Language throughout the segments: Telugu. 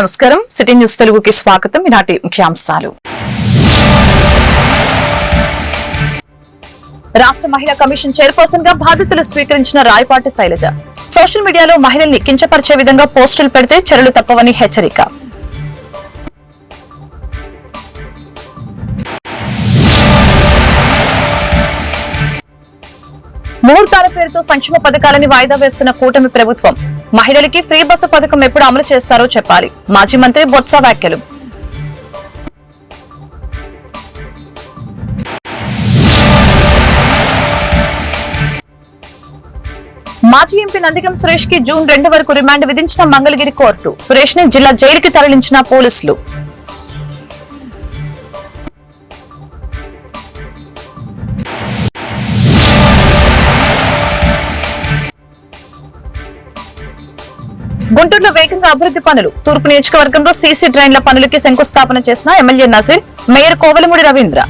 నమస్కారం. సిటీ న్యూస్ తెలుగుకి స్వాగతం. ఈనాటి ముఖ్యాంశాలు. రాష్ట్ర మహిళా కమిషన్ చైర్పర్సన్గా బాధ్యతలు స్వీకరించిన రాయపాటి శైలజ. సోషల్ మీడియాలో మహిళల్ని కించపరిచే విధంగా పోస్టులు పెడితే చర్యలు తప్పవని హెచ్చరిక. ముహూర్తాల పేరుతో సంక్షేమ పథకాలని వాయిదా వేస్తున్న కూటమి ప్రభుత్వం మహిళలకి ఫ్రీ బస్సు పథకం ఎప్పుడు అమలు చేస్తారో చెప్పాలి. మాజీ మంత్రి బొత్స వ్యాఖ్యలు. మాజీ ఎంపీ నందిగం సురేష్కి జూన్ రెండు వరకు రిమాండ్ విధించిన మంగళగిరి కోర్టు. సురేష్ని జిల్లా జైలుకి తరలించిన పోలీసులు. అభివృద్ధి పనులు. తూర్పు నియోజకవర్గంలో సీసీ డ్రైన్ల పనులకి శంకుస్థాపన చేసిన ఎమ్మెల్యే నసీర్ మేయర్ కోవలమూడి రవీంద్ర.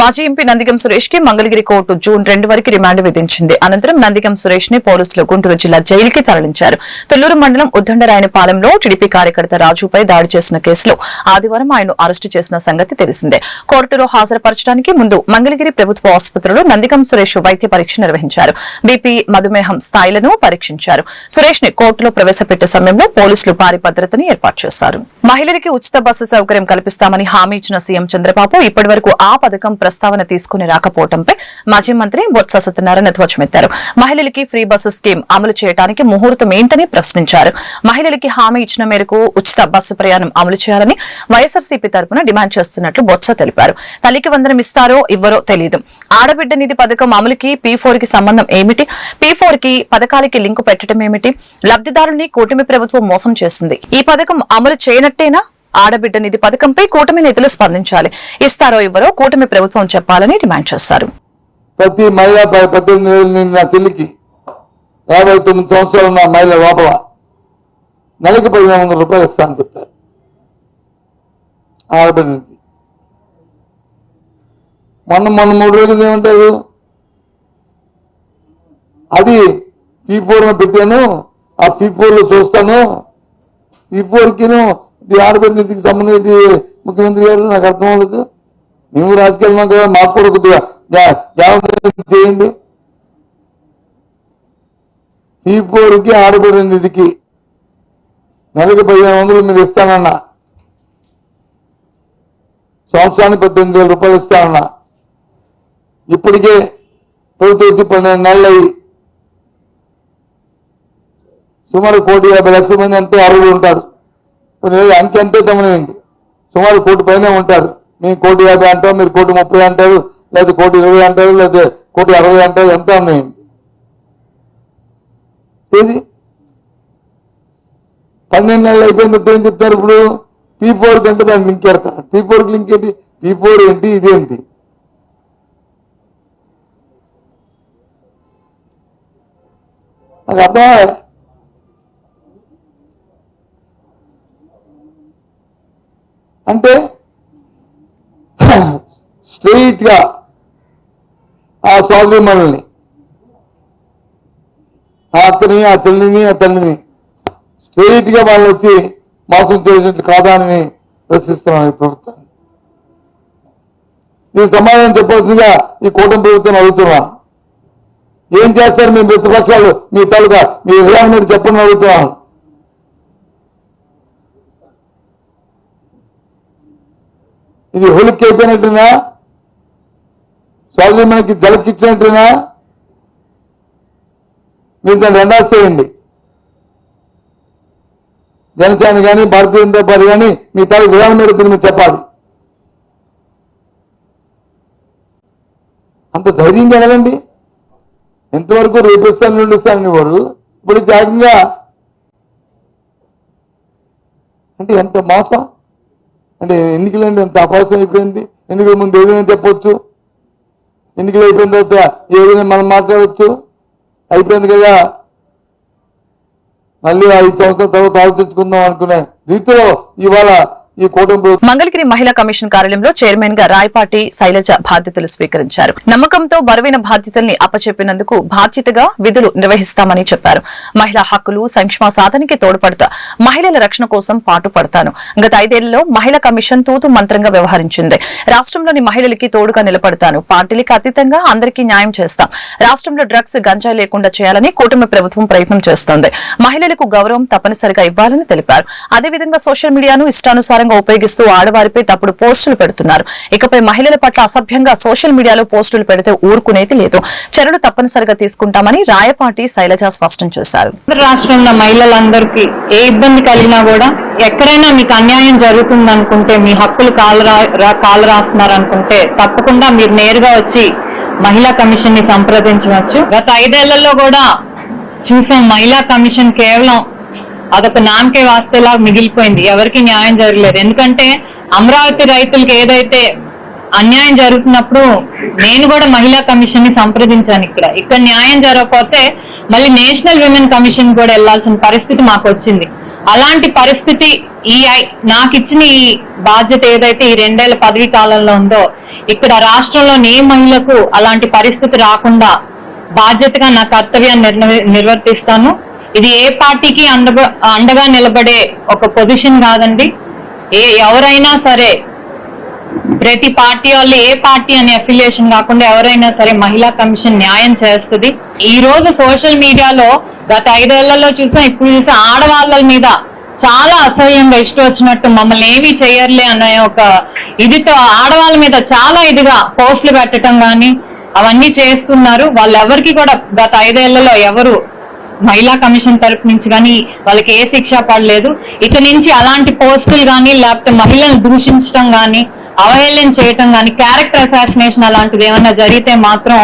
మాజీ ఎంపీ నందిగం సురేష్కి మంగళగిరి కోర్టు జూన్ రెండు వరకు రిమాండ్ విధించింది. అనంతరం నందిగం సురేష్ని పోలీసులు గుంటూరు జిల్లా జైలుకి తరలించారు. తొల్లూరు మండలం ఉద్దండరాయనపాలెంలో టీడీపీ కార్యకర్త రాజుపై దాడి చేసిన కేసులో ఆదివారం ఆయన అరెస్టు చేసిన సంగతి తెలిసిందే. కోర్టులో హాజరుపరచడానికి ముందు మంగళగిరి ప్రభుత్వ ఆసుపత్రిలో నందిగం సురేష్ వైద్య పరీక్ష నిర్వహించారు. బీపీ మధుమేహం స్థాయిలను పరీక్షించారు. సురేష్ని కోర్టులో ప్రవేశపెట్టే సమయంలో పోలీసులు భారీ భద్రతని ఏర్పాటు చేశారు. మహిళలకి ఉచిత బస్సు సౌకర్యం కల్పిస్తామని హామీ ఇచ్చిన సీఎం చంద్రబాబు ఇప్పటివరకు ఆ పథకం ప్రస్తావన తీసుకుని రాకపోవడంపై మాజీ మంత్రి బొత్స సత్యనారాయణ ధ్వజమెత్తారు. మహిళలకి ఫ్రీ బస్సు స్కీమ్ అమలు చేయడానికి ముహూర్తం ఏంటని ప్రశ్నించారు. మహిళలకి హామీ ఇచ్చిన మేరకు ఉచిత బస్సు ప్రయాణం అమలు చేయాలని వైఎస్ఆర్సీపీ తరపున డిమాండ్ చేస్తున్నట్లు బొత్స తెలిపారు. తల్లికి వందనం ఇస్తారో ఇవ్వరో తెలియదు ఆడబిడ్డ నిధి పథకం అమలుకి పీ ఫోర్కి సంబంధం ఏమిటి? పీ ఫోర్కి పథకాలకి లింకు పెట్టడం ఏమిటి? లబ్దిదారుని కూటమి ప్రభుత్వం మోసం చేసింది. ఈ పథకం అమలు చేయనట్టేనా? ఆడబిడ్డ నిధి పథకంపై కూటమి నేతలు స్పందించాలి. ఇస్తారో ఇవ్వరో కూటమి ప్రభుత్వం చెప్పాలని డిమాండ్ చేశారు. ప్రతి మహిళ పద్దెనిమిది నా నిండిన చెల్లికి యాభై తొమ్మిది సంవత్సరాలు ఉన్న మహిళ లోపల నెలకి పదిహేను వందల రూపాయలు ఇస్తానని చెప్పారు. నిధి మొన్న మొన్న మూడు రోజులు ఏమంటారు? అది పీ ఫోర్ పెట్టాను ఆ పీ ఫోర్లో చూస్తాను పీ ఫోర్ కిను ఈ నిధికి సంబంధించి ముఖ్యమంత్రి గారు నాకు అర్థం అవ్వలేదు. మేము రాజకీయాలు కదా మాకు కూడా కొద్దిగా జాగ్రత్త చేయండి. ఈ పోరుకి ఆడబిడ్డ నిధికి నెలకి పదిహేను వందలు మీరు ఇస్తానన్నా. సంవత్సరానికి పద్దెనిమిది వేల రూపాయలు ఇస్తానన్నా. ఇప్పటికే ప్రభుత్వం వచ్చి పన్నెండు నెలలు అయ్యి సుమారు కోటి యాభై లక్షల మంది ఎంతో అర్హులు ఉంటారు. అంకె అంతే గమనియండి సుమారు కోటి పైన ఉంటారు. మేము కోటి యాభై అంటాం మీరు కోటి ముప్పై అంటారు లేదా కోటి ఇరవై అంటారు లేదా కోటి అరవై అంటారు ఎంత ఉన్నాయండి ఏది? పన్నెండు నెలలు అయిపోయినట్టు ఏం చెప్తారు ఇప్పుడు? పీ ఫోర్ కంటే దాన్ని లింక్ ఎడతారు పీ ఫోర్కి లింక్ ఏంటి? పీ ఫోర్ ఏంటి? ఇదేంటి నాకు అర్థం అంటే స్ట్రెయిట్గా ఆ స్వామి మనల్ని ఆ అక్కని ఆ తల్లిని ఆ తల్లిని స్ట్రెయిట్ వాళ్ళు వచ్చి మోసం చేసినట్టు కాదా అని ప్రశ్నిస్తున్నాను ఈ ప్రభుత్వాన్ని దీనికి సమాధానం చెప్పాల్సిందిగా ఈ కూటమి ప్రభుత్వం అడుగుతున్నాను. ఏం చేస్తారు మీ ప్రతిపక్షాలు మీ తలుగా మీ విధానం మీరు చెప్పని అడుగుతున్నాను. ఇది హోలికి అయిపోయినట్టునా సోదరి మనకి జలకిచ్చినట్టునా మీరు దాన్ని రెండాస్ చేయండి. జనసేన కానీ భారతీయ జనతా పార్టీ కానీ మీ తల విధానం మీద మీరు చెప్పాలి. అంత ధైర్యంగా కలగండి ఎంతవరకు రేపిస్తాను నుండి వాడు ఇప్పుడు జాగ్రత్తగా అంటే ఎంత మోసం? అంటే ఎన్నికలు అంటే ఎంత అపాసం అయిపోయింది? ఎన్నికల ముందు ఏదైనా చెప్పొచ్చు? ఎన్నికలు అయిపోయిన తర్వాత ఏదైనా మనం మాట్లాడవచ్చు అయిపోయింది కదా? మళ్ళీ ఐదు సంవత్సరాల తర్వాత ఆలోచించుకుందాం అనుకునే రీతిలో ఇవాళ ఈ మంగళగిరి మహిళా కమిషన్ కార్యాలయంలో చైర్మన్గా రాయపాటి శైలజ బాధ్యతలు స్వీకరించారు. నమ్మకంతో బరువైన బాధ్యతల్ని అప్పచెప్పినందుకు బాధ్యతగా విధులు నిర్వహిస్తామని చెప్పారు. మహిళా హక్కులు సంక్షేమ సాధనకి తోడ్పడతా మహిళల రక్షణ కోసం పాటుపడతాను. గత ఐదేళ్ళలో మహిళా కమిషన్ తూతు మంత్రంగా వ్యవహరించింది. రాష్ట్రంలోని మహిళలకి తోడుగా నిలబడతాను. పార్టీలకు అతీతంగా అందరికీ న్యాయం చేస్తాం. రాష్ట్రంలో డ్రగ్స్ గంజాయి లేకుండా చేయాలని కూటమి ప్రభుత్వం ప్రయత్నం చేస్తోంది. మహిళలకు గౌరవం తప్పనిసరిగా ఇవ్వాలని తెలిపారు. అదేవిధంగా సోషల్ మీడియాను ఇష్టానుసారంగా ఉపయోగిస్తూ ఆడవారిపై తప్పుడు పోస్టులు పెడుతున్నారు. ఇకపై మహిళల పట్ల అసభ్యంగా సోషల్ మీడియాలో పోస్టులు పెడితే ఊరుకునేది లేదు. చర్యలు తప్పనిసరిగా తీసుకుంటామని రాయపాటి శైలజ స్పష్టం చేశారు. రాష్ట్రంలో మహిళలందరికీ ఏ ఇబ్బంది కలిగినా కూడా ఎక్కడైనా మీకు అన్యాయం జరుగుతుంది అనుకుంటే మీ హక్కులు కాలరా కాలు రాస్తున్నారు అనుకుంటే తప్పకుండా మీరు నేరుగా వచ్చి మహిళా కమిషన్ని సంప్రదించవచ్చు. గత ఐదేళ్ళలో కూడా చూసాం మహిళా కమిషన్ కేవలం అదొక నామకే వాస్తేలా మిగిలిపోయింది. ఎవరికి న్యాయం జరగలేదు. ఎందుకంటే అమరావతి రైతులకు ఏదైతే అన్యాయం జరుగుతున్నప్పుడు నేను కూడా మహిళా కమిషన్ని సంప్రదించాను ఇక్కడ. ఇక్కడ న్యాయం జరగకపోతే మళ్ళీ నేషనల్ విమెన్ కమిషన్ కూడా వెళ్ళాల్సిన పరిస్థితి మాకు వచ్చింది అలాంటి పరిస్థితి ఈ నాకు ఇచ్చిన ఈ బాధ్యత ఏదైతే ఈ రెండేళ్ళ పదవీ కాలంలో ఉందో ఇక్కడ రాష్ట్రంలోని ఏ మహిళకు అలాంటి పరిస్థితి రాకుండా బాధ్యతగా నా కర్తవ్యాన్ని నిర్వర్తిస్తాను. ఇది ఏ పార్టీకి అండగా అండగా నిలబడే ఒక పొజిషన్ కాదండి. ఏ ఎవరైనా సరే ప్రతి పార్టీ వాళ్ళు ఏ పార్టీ అనే అఫిలియేషన్ కాకుండా ఎవరైనా సరే మహిళా కమిషన్ న్యాయం చేస్తుంది. ఈ రోజు సోషల్ మీడియాలో గత ఐదేళ్ళలో చూసాం ఇప్పుడు చూసాం ఆడవాళ్ళ మీద చాలా అసహ్యంగా ఇష్టం వచ్చినట్టు మమ్మల్ని ఏమీ చేయర్లే అనే ఒక ఇదితో ఆడవాళ్ళ మీద చాలా ఇదిగా పోస్టులు పెట్టడం గాని అవన్నీ చేస్తున్నారు. వాళ్ళెవరికి కూడా గత ఐదేళ్ళలో ఎవరు మహిళా కమిషన్ తరపు నుంచి కానీ వాళ్ళకి ఏ శిక్ష పడలేదు. ఇక నుంచి అలాంటి పోస్టులు కానీ లేకపోతే మహిళలను దూషించడం కానీ అవహేళన చేయటం కానీ క్యారెక్టర్ అసాసినేషన్ అలాంటిది ఏమన్నా జరిగితే మాత్రం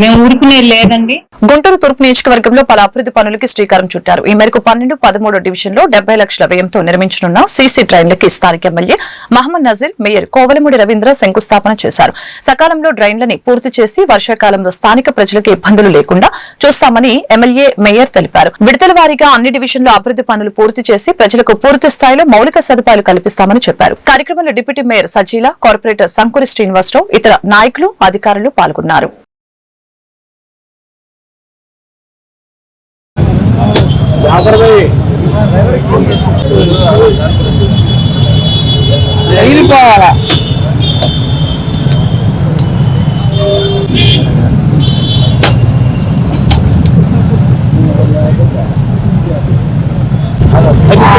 మేము ఊరుకునేది లేదండి. గుంటూరు తూర్పు నియోజకవర్గంలో పలు అభివృద్ధి పనులకి శ్రీకారం చుట్టారు. ఈ మేరకు పన్నెండు పదమూడు డివిజన్లో డెబ్బై లక్షల వ్యయంతో నిర్మించనున్న సీసీ డ్రైన్లకి స్థానిక ఎమ్మెల్యే మహమ్మద్ నజీర్ మేయర్ కోవలమూడి రవీంద్ర శంకుస్థాపన చేశారు. సకాలంలో డ్రైన్లని పూర్తి చేసి వర్షాకాలంలో స్థానిక ప్రజలకు ఇబ్బందులు లేకుండా చూస్తామని ఎమ్మెల్యే మేయర్ తెలిపారు. విడతల వారీగా అన్ని డివిజన్లో అభివృద్ధి పనులు పూర్తి చేసి ప్రజలకు పూర్తి స్థాయిలో మౌలిక సదుపాయాలు కల్పిస్తామని చెప్పారు. కార్యక్రమంలో deputy mayor Sajila corporator Sankuri Srinivasa Rao ఇతర నాయకులు అధికారులు పాల్గొన్నారు. ఎగిరిపోవాలా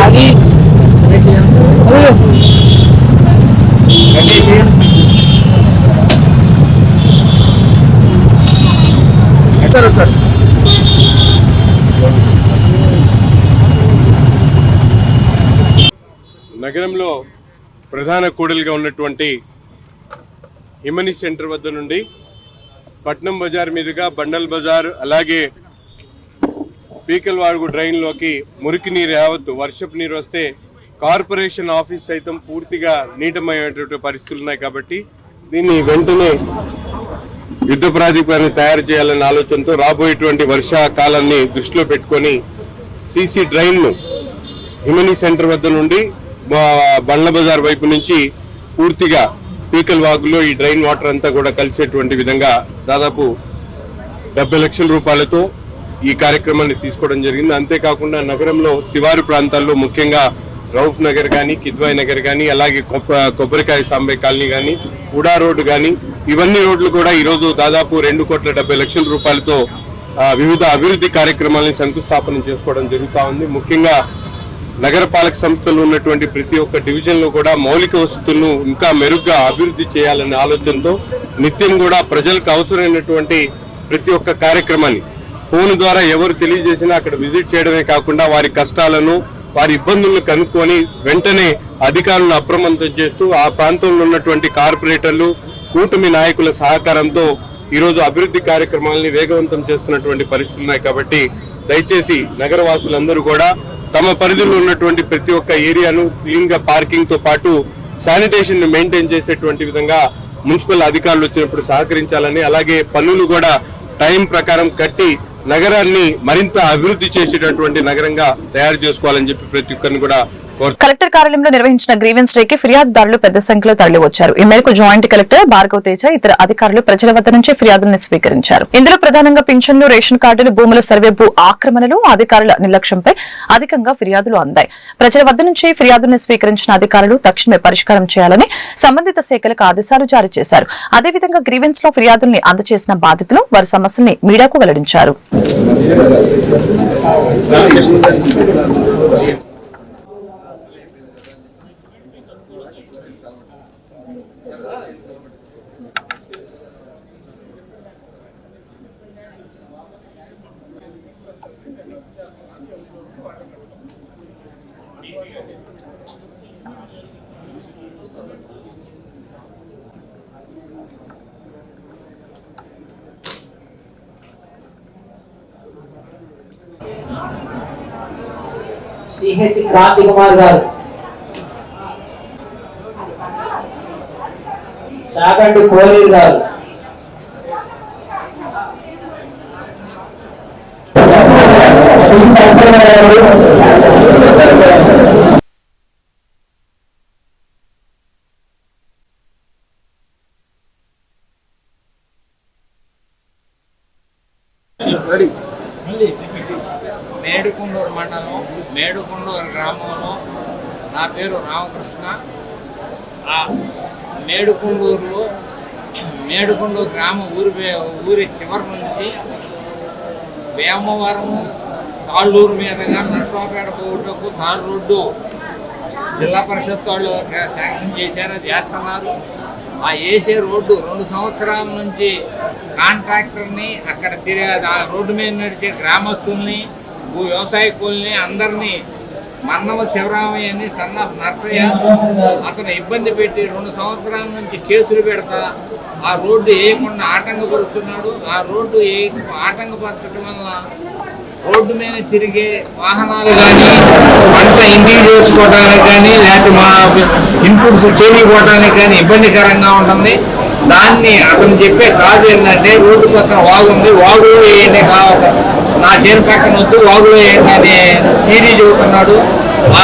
అది ఎక్కడ నగరంలో ప్రధాన కూడలిగా ఉన్నటువంటి హిమని సెంటర్ వద్ద నుండి పట్నం బజార్ మీదుగా బండల్ బజార్ అలాగే పీకల్వాడుగు డ్రైన్లోకి మురికి నీరు యావత్తు వర్షపు నీరు వస్తే కార్పొరేషన్ ఆఫీస్ సైతం పూర్తిగా నీటమయ్యేటువంటి పరిస్థితులు ఉన్నాయి కాబట్టి దీన్ని వెంటనే యుద్ధ ప్రాతిపదికన తయారు చేయాలనే ఆలోచనతో రాబోయేటువంటి వర్షాకాలాన్ని దృష్టిలో పెట్టుకొని సీసీ డ్రైన్ను హిమని సెంటర్ వద్ద నుండి బండ్ల బజార్ వైపు నుంచి పూర్తిగా పీకల్ వాగులో ఈ డ్రైన్ వాటర్ అంతా కూడా కలిసేటువంటి విధంగా దాదాపు డెబ్బై లక్షల రూపాయలతో ఈ కార్యక్రమాన్ని తీసుకోవడం జరిగింది. అంతేకాకుండా నగరంలో శివారు ప్రాంతాల్లో ముఖ్యంగా రౌఫ్ నగర్ కానీ కిద్వాయ్ నగర్ కానీ అలాగే కొబ్బరికాయ సాంబే కాలనీ కానీ ఉడా రోడ్డు కానీ ఇవన్నీ రోడ్లు కూడా ఈరోజు దాదాపు రెండు కోట్ల డెబ్బై లక్షల రూపాయలతో వివిధ అభివృద్ధి కార్యక్రమాలను శంకుస్థాపన చేసుకోవడం జరుగుతూ ఉంది. ముఖ్యంగా నగరపాలక సంస్థలు ఉన్నటువంటి ప్రతి ఒక్క డివిజన్లో కూడా మౌలిక వసతులను ఇంకా మెరుగ్గా అభివృద్ధి చేయాలనే ఆలోచనతో నిత్యం కూడా ప్రజలకు అవసరమైనటువంటి ప్రతి ఒక్క కార్యక్రమాన్ని ఫోన్ ద్వారా ఎవరు తెలియజేసినా అక్కడ విజిట్ చేయడమే కాకుండా వారి కష్టాలను వారి ఇబ్బందులను కనుక్కొని వెంటనే అధికారులను అప్రమత్తం చేస్తూ ఆ ప్రాంతంలో ఉన్నటువంటి కార్పొరేటర్లు కూటమి నాయకుల సహకారంతో ఈరోజు అభివృద్ధి కార్యక్రమాలని వేగవంతం చేస్తున్నటువంటి పరిస్థితులు ఉన్నాయి కాబట్టి దయచేసి నగరవాసులందరూ కూడా తమ పరిధిలో ఉన్నటువంటి ప్రతి ఒక్క ఏరియాను క్లీన్గా పార్కింగ్తో పాటు శానిటేషన్ని మెయింటైన్ చేసేటువంటి విధంగా మున్సిపల్ అధికారులు వచ్చినప్పుడు సహకరించాలని అలాగే పన్నులు కూడా టైం ప్రకారం కట్టి నగరాన్ని మరింత అభివృద్ధి చేసేటటువంటి నగరంగా తయారు చేసుకోవాలని చెప్పి ప్రతి ఒక్కరిని కూడా కలెక్టర్ కార్యాలయంలో నిర్వహించిన గ్రీవెన్స్ డే కి ఫిర్యాదుదారులు పెద్ద సంఖ్యలో తరలివచ్చారు. ఈ మేరకు జాయింట్ కలెక్టర్ భార్గవ తేజ ఇతర అధికారులు ప్రజల వద్ద నుంచి ఫిర్యాదులను స్వీకరించారు. ఇందులో ప్రధానంగా పింఛన్లు రేషన్ కార్డులు భూముల సర్వే భూ ఆక్రమణలు అధికారుల నిర్లక్ష్యంపై అధికంగా ఫిర్యాదులు అందాయి. ప్రజల వద్ద నుంచి ఫిర్యాదులను స్వీకరించిన అధికారులు తక్షణమే పరిష్కారం చేయాలని సంబంధిత శాఖలకు ఆదేశాలు జారీ చేశారు. అదేవిధంగా గ్రీవెన్స్లో ఫిర్యాదుల్ని అందజేసిన బాధితులు వారి సమస్యల్ని మీడియాకు వెల్లడించారు. సిహెచ్ క్రాంతి కుమార్ గారు. చాగంటి కోలీర్ గారు మేడుకుండూరు మండలం మేడుకుండూరు గ్రామంలో నా పేరు రామకృష్ణ ఆ మేడుకుండూరులో మేడుకుండూరు గ్రామ ఊరి పే- ఊరి చివరి నుంచి వేమవరము తాళ్ళూరు మీదుగా నర్సాపేట పోవుటకు తారు రోడ్డు. జిల్లా పరిషత్ వాళ్ళు శాంక్షన్ చేశారు చేస్తున్నారు. ఆ వేసే రోడ్డు రెండు సంవత్సరాల నుంచి కాంట్రాక్టర్ని అక్కడ తిరిగి ఆ రోడ్డు మీద నడిచే గ్రామస్తుల్ని భూ వ్యవసాయ కూలిని అందరినీ మన్నవ శివరామయ్యని సన్న నర్సయ్య. అతను ఇబ్బంది పెట్టి రెండు సంవత్సరాల నుంచి కేసులు పెడతా ఆ రోడ్డు వేయకుండా ఆటంకపరుస్తున్నాడు. ఆ రోడ్డు ఏ ఆటంకపరచడం వల్ల రోడ్డు మీద తిరిగే వాహనాలు కానీ పంట ఇంటికి చేసుకోవడానికి కానీ లేకపోతే మా ఇన్పుట్స్ చేయకపోవడానికి కానీ ఇబ్బందికరంగా ఉంటుంది. దాన్ని అతను చెప్పే కాజు ఏంటంటే రోడ్డు పక్కన వాగు ఉంది. వాగులో ఏంటి కావాలి నా చేను పక్కన వద్దు వాగులో అని తీరి చెబుతున్నాడు. ఆ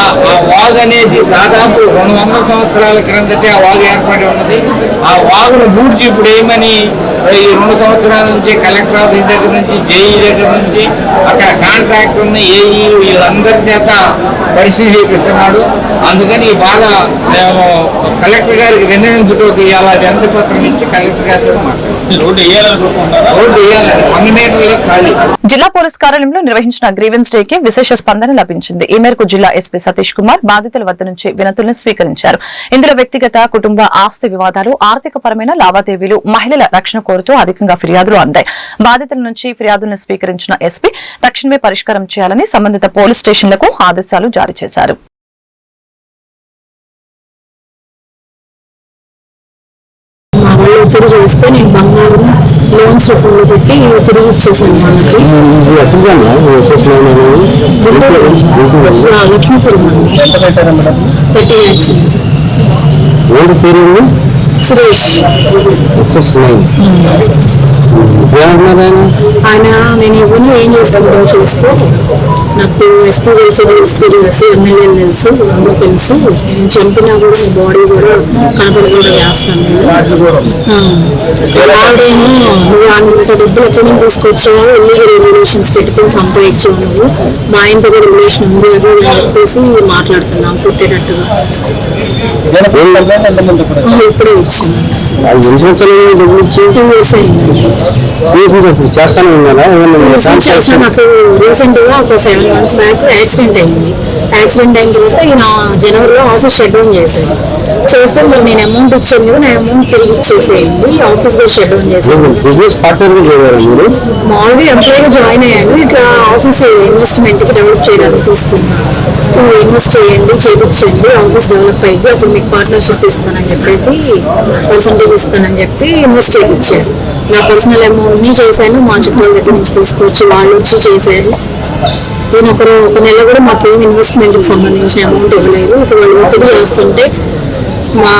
వాగు అనేది దాదాపు రెండు వందల సంవత్సరాల క్రిందటే ఆ వాగు ఏర్పడి ఉన్నది. ఆ వాగును బూడ్చి ఇప్పుడు ఏమని ఈ రెండు సంవత్సరాల నుంచి కలెక్టర్ ఆఫీస్ దగ్గర నుంచి జేఈ దగ్గర నుంచి అక్కడ కాంట్రాక్టర్ని ఏఈ వీళ్ళందరి చేత పరిశీలి చేపిస్తున్నాడు అందుకని ఈ బాధ మేము కలెక్టర్ గారికి విన్నవించుకోకి ఇలా వినతి పత్రం ఇచ్చి కలెక్టర్ గారితో మాట్లాడారు రోడ్డు వేయాలనుకుంటున్నారా? రోడ్డు వేయాలని వంద మీటర్లే ఖాళీ. జిల్లా పోలీస్ కార్యాలయంలో నిర్వహించిన గ్రీవెన్స్ డేకి విశేష స్పందన లభించింది. ఈ మేరకు జిల్లా ఎస్పీ సతీష్ కుమార్ బాధితుల వద్ద నుంచి వినతులను స్వీకరించారు. ఇందులో వ్యక్తిగత కుటుంబ ఆస్తి వివాదాలు ఆర్థిక పరమైన లావాదేవీలు మహిళల రక్షణ కోరుతూ అధికంగా ఫిర్యాదులు అందాయి. బాధితుల నుంచి ఫిర్యాదులను స్వీకరించిన ఎస్పీ తక్షణమే పరిష్కారం చేయాలని సంబంధిత పోలీస్ స్టేషన్లకు ఆదేశాలు జారీ చేశారు. మా చేస్తే లోన్స్ రూపంలో పెట్టి తిరిగి ఇచ్చేసాను ఆ, లక్ష్మీపురం థర్టీ ల్యాక్స్. పేరు సురేష్. ఆయన నేను ఇవన్నీ ఏం చేసుకుంటావు చేసుకో. నాకు ఎస్పీ తెలుసు ఎస్పీ తెలుసు ఎమ్మెల్యేలు తెలుసు అందరూ తెలుసు. నేను చంపినా కూడా బాడీ కూడా కనపడకుండా చేస్తాను నేను. ఆవిడేమో నువ్వు అంత డబ్బులు ఎక్కడి నుంచి తీసుకొచ్చావో ఇల్లీగల్ రెగ్యులేషన్స్ పెట్టుకుని సంపాదించావు నువ్వు. మా ఆయనతో కూడా రిలేషన్ ఉంది అది అని చెప్పేసి మాట్లాడుతున్నాం పుట్టేటట్టుగా. ఇప్పుడు ఆ, ఇప్పుడే వచ్చింది ఎన్ని సంవత్సరాలు డబ్బులు ఇచ్చి టూ ఇయర్స్ అయిందండి చేస్తానే. ఉన్నారా రీసెంట్ చేసిన నాకు రీసెంట్గా ఒక సెవెన్ మంత్స్ బ్యాక్ యాక్సిడెంట్ అయింది. యాక్సిడెంట్ అయిన తర్వాత ఈయన జనవరిలో ఆఫీస్ డౌన్ చేశారు. చేస్తే. మరి నేను అమౌంట్ ఇచ్చాను కదా నా అమౌంట్ తిరిగి ఇచ్చేసేయండి. ఆఫీస్ కూడా డౌన్ చేశాను బిజినెస్ పార్ట్నర్ మీరు. మామూలుగా ఎంప్లాయీగా జాయిన్ అయ్యాను. ఇట్లా ఆఫీస్ ఇన్వెస్ట్మెంట్కి డెవలప్ చేయడానికి తీసుకున్నాను. ఇన్వెస్ట్ చేయండి చేపించండి. ఆఫీస్ డెవలప్ అయింది. అప్పుడు మీకు పార్ట్నర్షిప్ ఇస్తానని చెప్పేసి పర్సంటేజ్ ఇస్తానని చెప్పి ఇన్వెస్ట్ చేయించారు నా పర్సనల్ అమౌంట్ని చేశాను. మా చుట్టాల దగ్గర నుంచి తీసుకొచ్చి వాళ్ళు వచ్చి చేశారు. నేను ఒక ఒక నెల కూడా మాకు ఏం ఇన్వెస్ట్మెంట్కి సంబంధించిన అమౌంట్ ఇవ్వలేదు. ఇక వాళ్ళు ఒత్తిడి చేస్తుంటే మా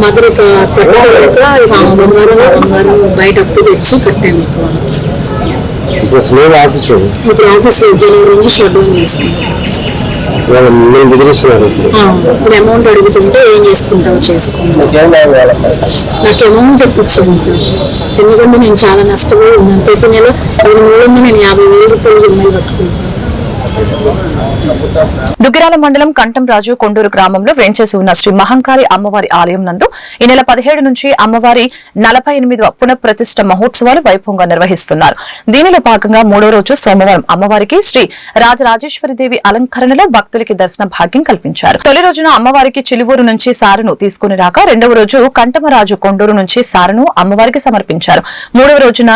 మదర్ ఒక తట్టుకోలేక ఇక బంగారం బయట అప్పు తెచ్చి కట్టాము ఇక వాళ్ళకి. ఇప్పుడు ఆఫీస్? ఇప్పుడు ఆఫీస్ జనవరి నుంచి షట్ డౌన్ చేసుకున్నాం నేను బెదిరిస్తున్నాను ఆ, ఇప్పుడు అమౌంట్ అడుగుతుంటే ఏం చేసుకుంటావు చేసుకుంటావు నాకు అమౌంట్ ఇప్పించండి సార్. ఎందుకంటే నేను చాలా నష్టపోయి ఉన్నాను. ప్రతి నెల రెండు మూడు నేను యాభై వేల రూపాయలు జమ్మలు కట్టుకుంటాను. దుగ్గిరాల మండలం కంఠం రాజు కొండూరు గ్రామంలో వేంచేసి ఉన్న శ్రీ మహంకాళి అమ్మవారి ఆలయం నందు ఈ నెల పదిహేడు నుంచి అమ్మవారి నలభై ఎనిమిదవ పునఃప్రతిష్ఠ మహోత్సవాలు వైభవంగా నిర్వహిస్తున్నారు. దీనిలో భాగంగా మూడో రోజు సోమవారం అమ్మవారికి శ్రీ రాజరాజేశ్వరిదేవి అలంకరణలో భక్తులకి దర్శన భాగ్యం కల్పించారు. తొలి రోజున అమ్మవారికి చిలువూరు నుంచి సారును తీసుకుని రాక రెండవ రోజు కంటమరాజు కొండూరు నుంచి సారును అమ్మవారికి సమర్పించారు. మూడవ రోజున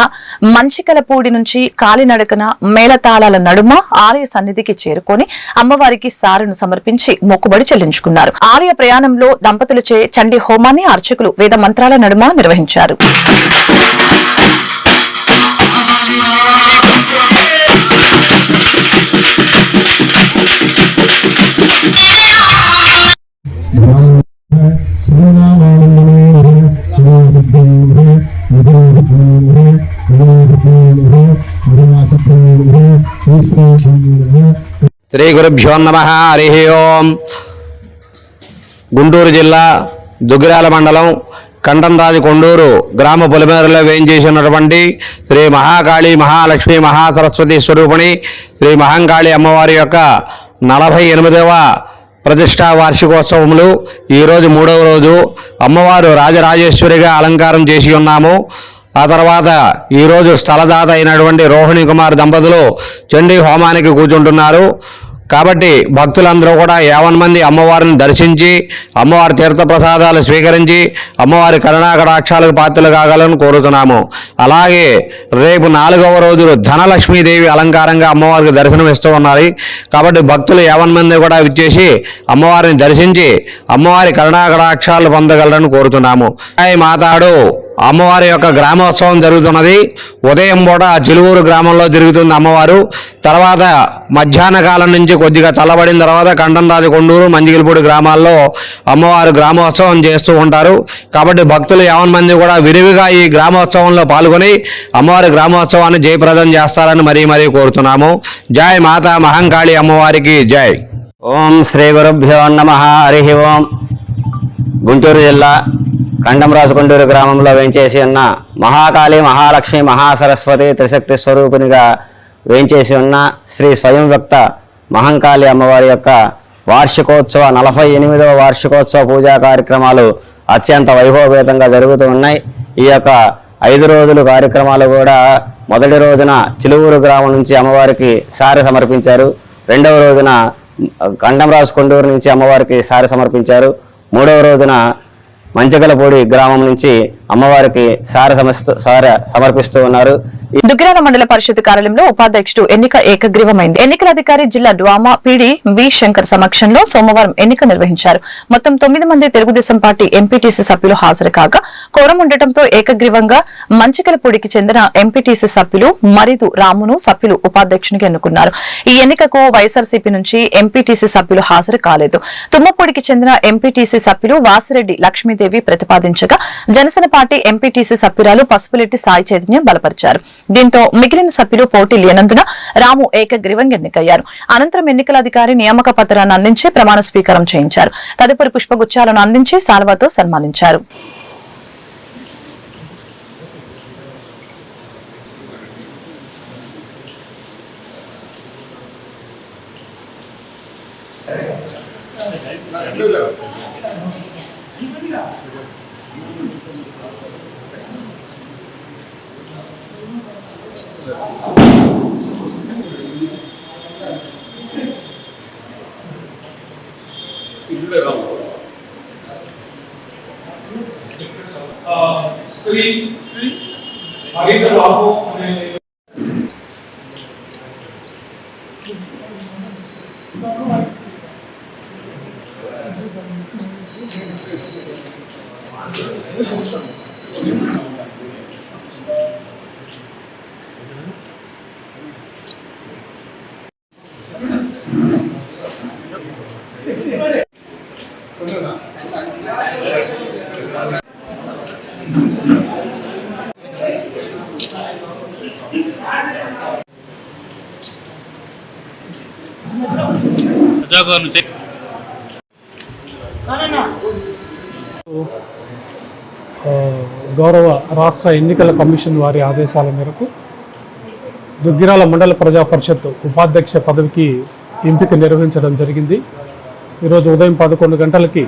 మంచికలపూడి నుంచి కాలినడకన మేళతాళాల నడుమ ఆలయ సన్నిధికి చేరుకొని అమ్మవారికి సారును సమర్పించి మొక్కుబడి చెల్లించుకున్నారు. ఆలయ ప్రయాణంలో దంపతులు చే చండీ హోమాన్ని అర్చకులు వేద మంత్రాల నడుమ నిర్వహించారు. శ్రీ గురుభ్యో నమ హరి ఓం. గుంటూరు జిల్లా దుగ్గిరాల మండలం కంఠంరాజు కొండూరు గ్రామ పొలిమేరలో వేయించేసినటువంటి శ్రీ మహాకాళి మహాలక్ష్మి మహాసరస్వతి స్వరూపిణి శ్రీ మహంకాళి అమ్మవారి యొక్క నలభై ఎనిమిదవ ప్రతిష్టా వార్షికోత్సవములు. ఈరోజు మూడవ రోజు. అమ్మవారు రాజరాజేశ్వరిగా అలంకారం చేసి ఉన్నాము. ఆ తర్వాత ఈరోజు స్థలదాత అయినటువంటి రోహిణి కుమార్ దంపతులు చండీ హోమానికి కూర్చుంటున్నారు. కాబట్టి భక్తులందరూ కూడా యావన్ మంది అమ్మవారిని దర్శించి అమ్మవారి తీర్థ ప్రసాదాలు స్వీకరించి అమ్మవారి కరుణాకటాక్షాలకు పాత్రలు కాగలని కోరుతున్నాము. అలాగే రేపు నాలుగవ రోజు ధనలక్ష్మీదేవి అలంకారంగా అమ్మవారికి దర్శనం ఇస్తూ ఉన్నారు. కాబట్టి భక్తులు యావన్ మంది కూడా విచ్చేసి అమ్మవారిని దర్శించి అమ్మవారి కరుణాకటాక్షాలు పొందగలరని కోరుతున్నాము. మాతాడు. అమ్మవారి యొక్క గ్రామోత్సవం జరుగుతున్నది. ఉదయం పూట చిలువూరు గ్రామంలో జరుగుతుంది అమ్మవారు. తర్వాత మధ్యాహ్న కాలం నుంచి కొద్దిగా చల్లబడిన తర్వాత కండంరాజు కొండూరు మంజిగిలిపూడి గ్రామాల్లో అమ్మవారు గ్రామోత్సవం చేస్తూ ఉంటారు. కాబట్టి భక్తులు యావన్ మంది కూడా విరివిగా ఈ గ్రామోత్సవంలో పాల్గొని అమ్మవారి గ్రామోత్సవాన్ని జయప్రదం చేస్తారని మరీ మరీ కోరుతున్నాము. జై మాతా మహంకాళి అమ్మవారికి జై. ఓం శ్రీ గురుభ్యో నమ. హరి ఓం. గుంటూరు జిల్లా కండంరాజు కొండూరు గ్రామంలో వేయించేసి ఉన్న మహాకాళి మహాలక్ష్మి మహాసరస్వతి త్రిశక్తి స్వరూపునిగా వేయించేసి ఉన్న శ్రీ స్వయం వ్యక్త మహంకాళి అమ్మవారి యొక్క వార్షికోత్సవ నలభై ఎనిమిదవ వార్షికోత్సవ పూజా కార్యక్రమాలు అత్యంత వైభవపేతంగా జరుగుతూ ఉన్నాయి. ఈ యొక్క ఐదు రోజులు కార్యక్రమాలు కూడా మొదటి రోజున చిలువూరు గ్రామం నుంచి అమ్మవారికి సారె సమర్పించారు. రెండవ రోజున కండంరాజు కొండూరు నుంచి అమ్మవారికి సారె సమర్పించారు. మూడవ రోజున మంచగలపూడి గ్రామం నుంచి అమ్మవారికి సార సమస్త సార సమర్పిస్తూ ఉన్నారు. దుగ్గిరాల మండల పరిషత్ కార్యాలయంలో ఉపాధ్యక్షుడు ఎన్నిక ఏకగ్రీవమైంది. ఎన్నికల అధికారి జిల్లా డ్వామా పీడి వి శంకర్ సమక్షంలో సోమవారం ఎన్నిక నిర్వహించారు. మొత్తం తొమ్మిది మంది తెలుగుదేశం పార్టీ ఎంపీటీసీ సభ్యులు హాజరు కాగా కోరం ఉండటంతో ఏకగ్రీవంగా మంచికలపూడికి చెందిన ఎంపీటీసీ సభ్యులు మరిదు రామును సభ్యులు ఉపాధ్యక్షునికి ఎన్నుకున్నారు. ఈ ఎన్నికకు వైఎస్ఆర్సీపీ నుంచి ఎంపీటీసీ సభ్యులు హాజరు కాలేదు. తుమ్మపూడికి చెందిన ఎంపీటీసీ సభ్యులు వాసిరెడ్డి లక్ష్మీదేవి ప్రతిపాదించగా జనసేన పార్టీ ఎంపీటీసీ సభ్యురాలు పసుపులెట్టి సాయి చైతన్యం బలపరిచారు. దీంతో మిగిలిన సభ్యులు పోటీ లేనందున రాము ఏకగ్రీవంగా ఎన్నికయ్యారు. అనంతరం ఎన్నికల అధికారి నియామక పత్రాన్ని అందించి ప్రమాణ స్వీకారం చేయించారు. తదుపరి పుష్పగుచ్చాలను అందించి సాల్వాతో సన్మానించారు. శ్రీ శ్రీ హరిత గౌరవ రాష్ట్ర ఎన్నికల కమిషన్ వారి ఆదేశాల మేరకు దుగ్గిరాల మండల ప్రజా పరిషత్ ఉపాధ్యక్ష పదవికి ఎంపిక నిర్వహించడం జరిగింది. ఈరోజు ఉదయం పదకొండు గంటలకి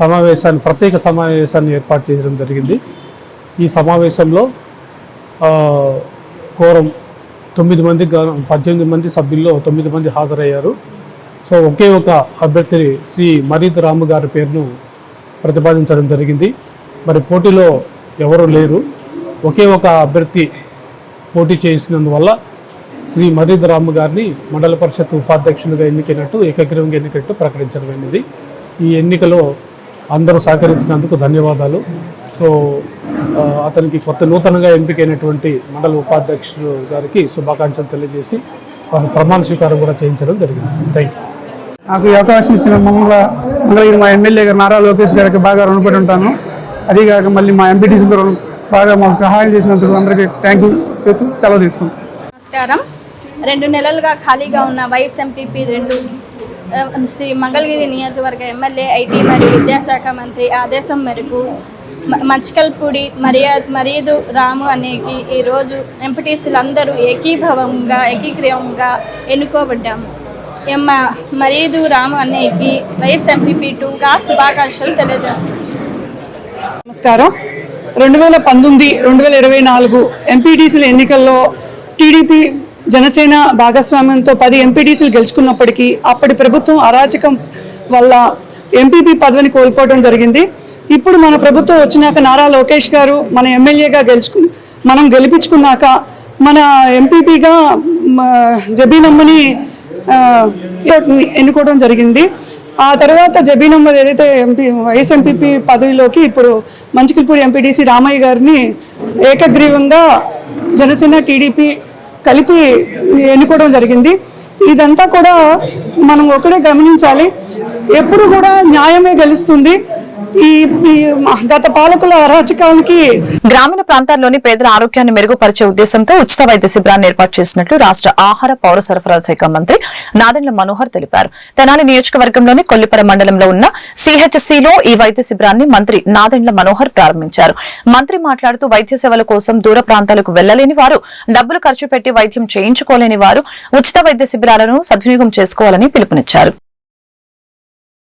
సమావేశాన్ని ప్రత్యేక సమావేశాన్ని ఏర్పాటు చేయడం జరిగింది. ఈ సమావేశంలో కోరం తొమ్మిది మంది పద్దెనిమిది మంది సభ్యుల్లో తొమ్మిది మంది హాజరయ్యారు. సో ఒకే ఒక అభ్యర్థి శ్రీ మరీద్ రాము గారి పేరును ప్రతిపాదించడం జరిగింది. మరి పోటీలో ఎవరు లేరు. ఒకే ఒక అభ్యర్థి పోటీ చేసినందువల్ల శ్రీ మరీద్ రాము గారిని మండల పరిషత్ ఉపాధ్యక్షులుగా ఎన్నికైనట్టు ఏకగ్రీవంగా ఎన్నికట్టు ప్రకటించడమైనది ఈ ఎన్నికలో అందరూ సహకరించినందుకు ధన్యవాదాలు. సో అతనికి కొత్త నూతనంగా ఎంపికైనటువంటి మండల ఉపాధ్యక్షుడు గారికి శుభాకాంక్షలు తెలియజేసి వారి ప్రమాణ స్వీకారం కూడా చేయించడం జరిగింది. థ్యాంక్ నాకు ఈ అవకాశం ఇచ్చిన మంగళ మంగళగిరి మా ఎమ్మెల్యే గారు నారా లోకేష్ గారికి బాగా రుణపడి ఉంటాను. అదేగాక మళ్ళీ మా ఎంపీటీసీ గారు బాగా మాకు సహాయం చేసినందుకు అందరికీ థ్యాంక్ యూ చెప్తూ సెలవు తీసుకుంటాను నమస్కారం. రెండు నెలలుగా ఖాళీగా ఉన్న వైఎస్ ఎంపీపీ రెండు శ్రీ మంగళగిరి నియోజకవర్గ ఎమ్మెల్యే ఐటీ మరియు విద్యాశాఖ మంత్రి ఆదేశం మేరకు మచ్చికల్పూడి మరియా మరీదు రాము అనేకి ఈరోజు ఎంపీటీసీలందరూ ఏకీభవంగా ఏకీక్రియంగా ఎన్నుకోబడ్డాము. ఎమ్మ మరీదు రాము అనేకి వైఎస్ ఎంపీపీ టూగా శుభాకాంక్షలు తెలియజేస్తున్నాను నమస్కారం. రెండు వేల పంతొమ్మిది రెండు వేల ఇరవై నాలుగు ఎంపీటీసీల ఎన్నికల్లో టీడీపీ జనసేన భాగస్వామ్యంతో పది ఎంపీటీసీలు గెలుచుకున్నప్పటికీ అప్పటి ప్రభుత్వం అరాచకం వల్ల ఎంపీపీ పదవిని కోల్పోవడం జరిగింది. ఇప్పుడు మన ప్రభుత్వం వచ్చినాక నారా లోకేష్ గారు మన ఎమ్మెల్యేగా గెలుచుకు మనం గెలిపించుకున్నాక మన ఎంపీపీగా జబీనమ్మని ఎన్నుకోవడం జరిగింది. ఆ తర్వాత జబీనమ్మ ఏదైతే ఎంపీ వైఎస్ ఎంపీపీ పదవిలోకి ఇప్పుడు మంచికిల్పూడి ఎంపీటీసీ రామయ్య గారిని ఏకగ్రీవంగా జనసేన టీడీపీ కలిపి ఎన్నుకోవడం జరిగింది. ఇదంతా కూడా మనం ఒకటే గమనించాలి. ఎప్పుడు కూడా న్యాయమే గెలుస్తుంది. ఈ గత పాలకుల అరాచకానికి గ్రామీణ ప్రాంతాల్లోని పేదల ఆరోగ్యాన్ని మెరుగుపరిచే ఉద్దేశంతో ఉచిత వైద్య శిబిరాన్ని ఏర్పాటు చేసినట్లు రాష్ట్ర ఆహార పౌర సరఫరాల శాఖ మంత్రి నాదెండ్ల మనోహర్ తెలిపారు. తెనాలి నియోజకవర్గంలోని కొల్లిపర మండలంలో ఉన్న సిహెచ్సిలో ఈ వైద్య శిబిరాన్ని మంత్రి నాదెండ్ల మనోహర్ ప్రారంభించారు. మంత్రి మాట్లాడుతూ వైద్య సేవల కోసం దూర ప్రాంతాలకు వెళ్ళలేని వారు డబ్బులు ఖర్చు పెట్టి వైద్యం చేయించుకోలేని వారు ఉచిత వైద్య శిబిరాలను సద్వినియోగం చేసుకోవాలని పిలుపునిచ్చారు.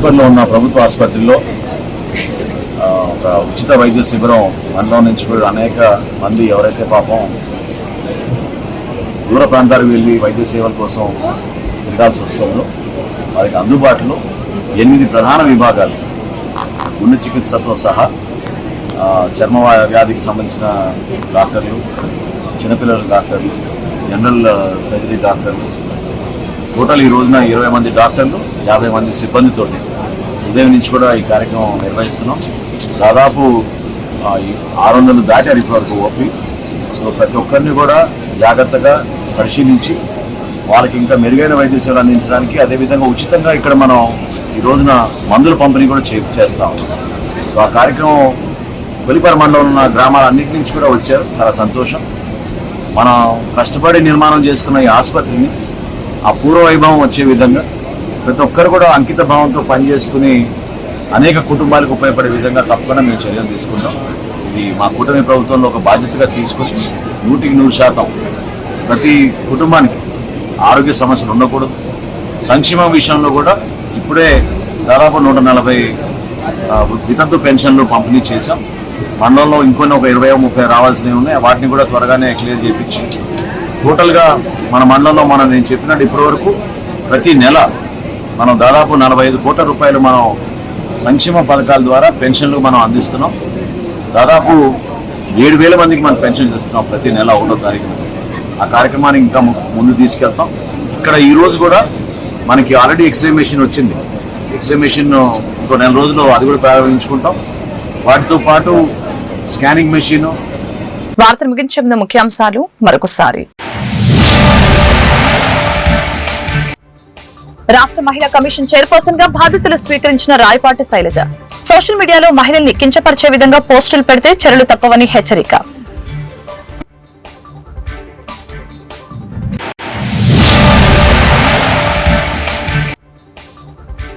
సమీపంలో ఉన్న ప్రభుత్వ ఆసుపత్రిలో ఒక ఉచిత వైద్య శిబిరం మనలో నుంచి కూడా అనేక మంది ఎవరైతే పాపం దూర ప్రాంతాలకు వెళ్ళి వైద్య సేవల కోసం తిరగాల్సి వస్తుందో వారికి అందుబాటులో ఎనిమిది ప్రధాన విభాగాలు గుండె చికిత్సతో సహా చర్మ వ్యాధికి సంబంధించిన డాక్టర్లు చిన్నపిల్లల డాక్టర్లు జనరల్ సర్జరీ డాక్టర్లు టోటల్ ఈ రోజున ఇరవై మంది డాక్టర్లు యాభై మంది సిబ్బందితోటి ఉదయం నుంచి కూడా ఈ కార్యక్రమం నిర్వహిస్తున్నాం. దాదాపు ఆరు వందలు దాటారు ఇప్పటివరకు ఓపి. సో ప్రతి ఒక్కరిని కూడా జాగ్రత్తగా పరిశీలించి వాళ్ళకి ఇంకా మెరుగైన వైద్య సేవలు అందించడానికి అదేవిధంగా ఉచితంగా ఇక్కడ మనం ఈ రోజున మందుల పంపిణీ కూడా చే చేస్తాం సో ఆ కార్యక్రమం కొలిపర మండలం ఉన్న గ్రామాలన్నింటి నుంచి కూడా వచ్చారు. చాలా సంతోషం. మనం కష్టపడి నిర్మాణం చేసుకున్న ఈ ఆసుపత్రిని ఆ పూర్వ వైభవం వచ్చే విధంగా ప్రతి ఒక్కరు కూడా అంకిత భావంతో పనిచేసుకుని అనేక కుటుంబాలకు ఉపయోగపడే విధంగా తప్పకుండా మేము చర్యలు తీసుకుంటాం. ఇది మా కూటమి ప్రభుత్వంలో ఒక బాధ్యతగా తీసుకుని నూటికి నూరు శాతం ప్రతి కుటుంబానికి ఆరోగ్య సమస్యలు ఉండకూడదు. సంక్షేమం విషయంలో కూడా ఇప్పుడే దాదాపు నూట నలభై వితంతు పెన్షన్లు పంపిణీ చేశాం. మండలంలో ఇంకొన్ని ఒక ఇరవై ముప్పై రావాల్సినవి ఉన్నాయి. వాటిని కూడా త్వరగానే క్లియర్ చేయించి టోటల్గా మన మండలంలో మనం నేను చెప్పినట్టు ఇప్పటి వరకు ప్రతి నెల మనం దాదాపు నలభై ఐదు కోట్ల రూపాయలు మనం సంక్షేమ పథకాల ద్వారా పెన్షన్లు మనం అందిస్తున్నాం. దాదాపు ఏడు వేల మందికి మనం పెన్షన్స్ ఇస్తున్నాం ప్రతి నెల ఒకటో తారీఖున. ఆ కార్యక్రమాన్ని ఇంకా ముందు తీసుకెళ్తాం. ఇక్కడ ఈరోజు కూడా మనకి ఆల్రెడీ ఎక్స్రే మెషిన్ వచ్చింది. ఎక్స్రే మెషిన్ ఇంకో నెల రోజుల్లో అది కూడా ప్రారంభించుకుంటాం. వాటితో పాటు స్కానింగ్ మెషిన్ వార్త ముగించే ముందు ముఖ్యాంశాలు మరొకసారి. రాష్ట్ర మహిళా కమిషన్ చైర్పర్సన్గా బాధ్యతలు స్వీకరించిన రాయపాటి శైలజ. సోషల్ మీడియాలో మహిళల్ని కించపరిచే విధంగా పోస్టులు పెడితే చర్యలు తప్పవని హెచ్చరిక.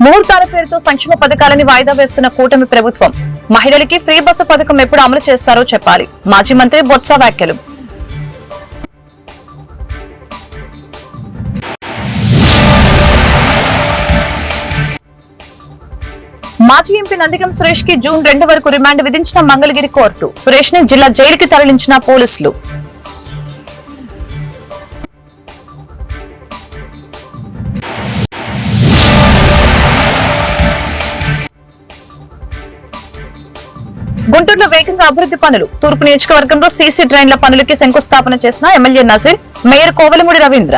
ముహూర్తాల పేరుతో సంక్షేమ పథకాలని వాయిదా వేస్తున్న కూటమి ప్రభుత్వం. మహిళలకి ఫ్రీ బస్సు పథకం ఎప్పుడు అమలు చేస్తారో చెప్పాలి. మాజీ మంత్రి బొత్స వ్యాఖ్యలు. మాజీ ఎంపీ నందిగం సురేష్కి జూన్ రెండు వరకు రిమాండ్ విధించిన మంగళగిరి కోర్టు. సురేష్ని జిల్లా జైలుకి తరలించిన పోలీసులు. గుంటూరులో వేగంగా అభివృద్ధి పనులు. తూర్పు నియోజకవర్గంలో సీసీ డ్రైన్ల పనులకి శంకుస్థాపన చేసిన ఎమ్మెల్యే నజీర్ మేయర్ కోవలమూడి రవీంద్ర.